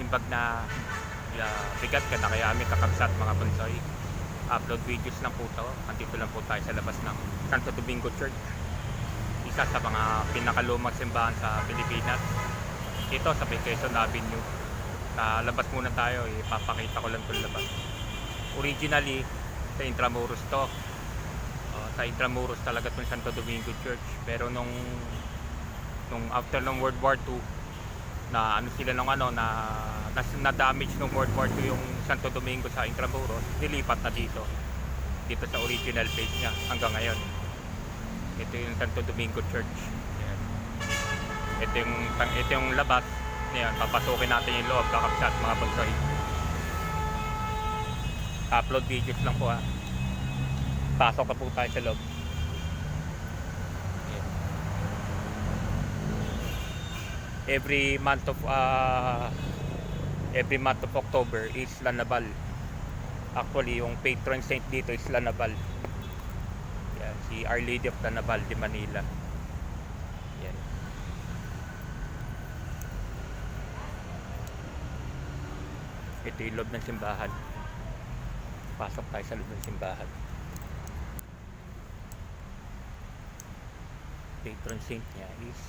imbag na uh, bigat ka na kaya kami kakabsat mga bunsoy. Upload videos lang po to. Andito lang po tayo sa labas ng Santo Domingo Church. Isa sa mga pinakalumang simbahan sa Pilipinas. Ito sa Quezon Avenue. Sa labas muna tayo ipapakita ko lang itong labas. Originally sa Intramuros to. Uh, sa Intramuros talaga itong Santo Domingo Church. Pero nung nung after ng World War II na ano sila nung ano na na, na damage ng World War II yung Santo Domingo sa Intramuros nilipat na dito. Dito sa original place niya hanggang ngayon. Ito yung Santo Domingo Church. Ayan. ito yung ito yung labas. Ayan, papasukin natin yung loob kakapsat mga bagsoy upload videos lang po ha. Pasok na po tayo sa loob every month of uh, every month of October is Lanabal actually yung patron saint dito is Lanabal yan, si Our Lady of Lanabal de Manila. Yan ito yung loob ng simbahan. Pasok tayo sa loob ng simbahan. Patron saint niya is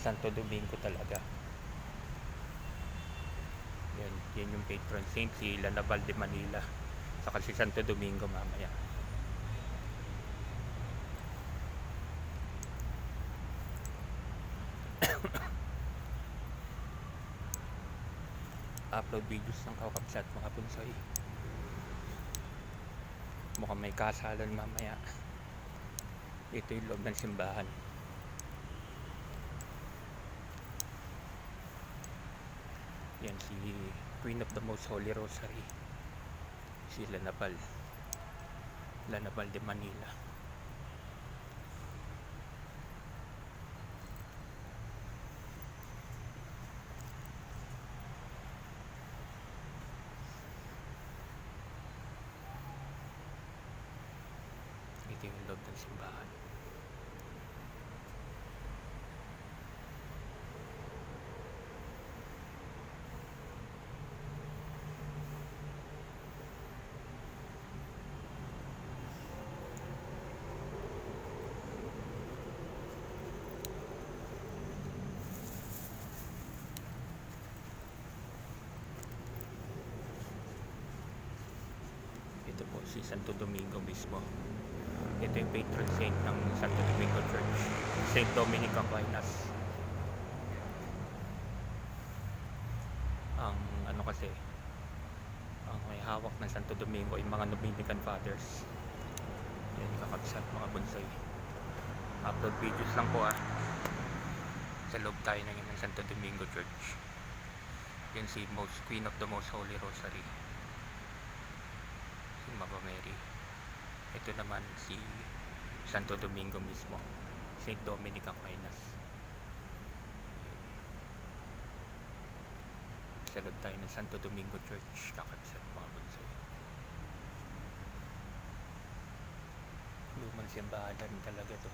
Santo Domingo talaga. Yan, yan yung patron saint si Lanabal de Manila. Saka si Santo Domingo mamaya. Upload videos ng kakapsat mga punsoy mukhang may kasalan mamaya. Ito yung loob ng simbahan yan si Queen of the Most Holy Rosary. Si Lanabal. Lanabal de Manila. Ito yung loob ng simbahan ito po si Santo Domingo mismo. Ito yung patron saint ng Santo Domingo Church. Saint Dominic Aquinas. Ang ano kasi ang may hawak ng Santo Domingo ay mga Dominican Fathers. Yan kakabsat mga bonsai. Upload videos lang po ah. Sa loob tayo ng Santo Domingo Church. Yan si most Queen of the Most Holy Rosary Mama Mary. Ito naman si Santo Domingo mismo. Saint Dominic Aquinas. Sa loob tayo ng Santo Domingo Church kakabsat mga bunso lumang simbahan talaga to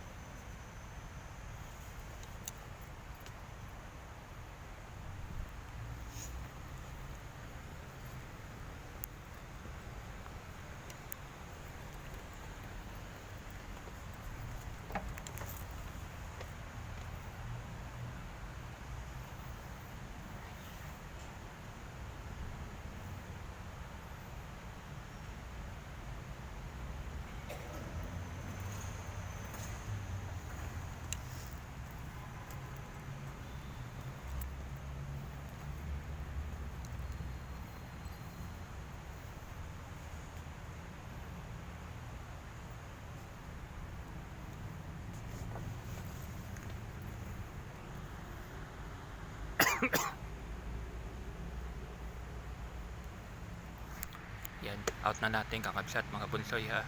Yan, out na natin kakabsat mga bunsoy ha.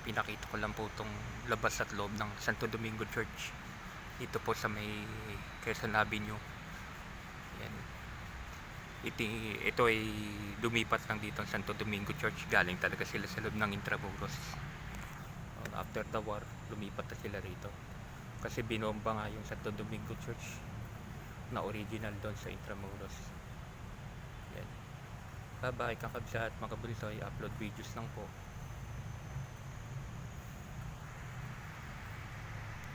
Pinakita ko lang po itong labas at loob ng Santo Domingo Church. Dito po sa may Quezon Avenue. Yan. Ito, ito ay lumipat lang dito ang Santo Domingo Church. Galing talaga sila sa loob ng Intramuros. After the war, lumipat na sila rito. Kasi binomba nga yung Santo Domingo Church na original doon sa Intramuros. Bye bye kakabsat mga bunsoy. Upload videos lang po.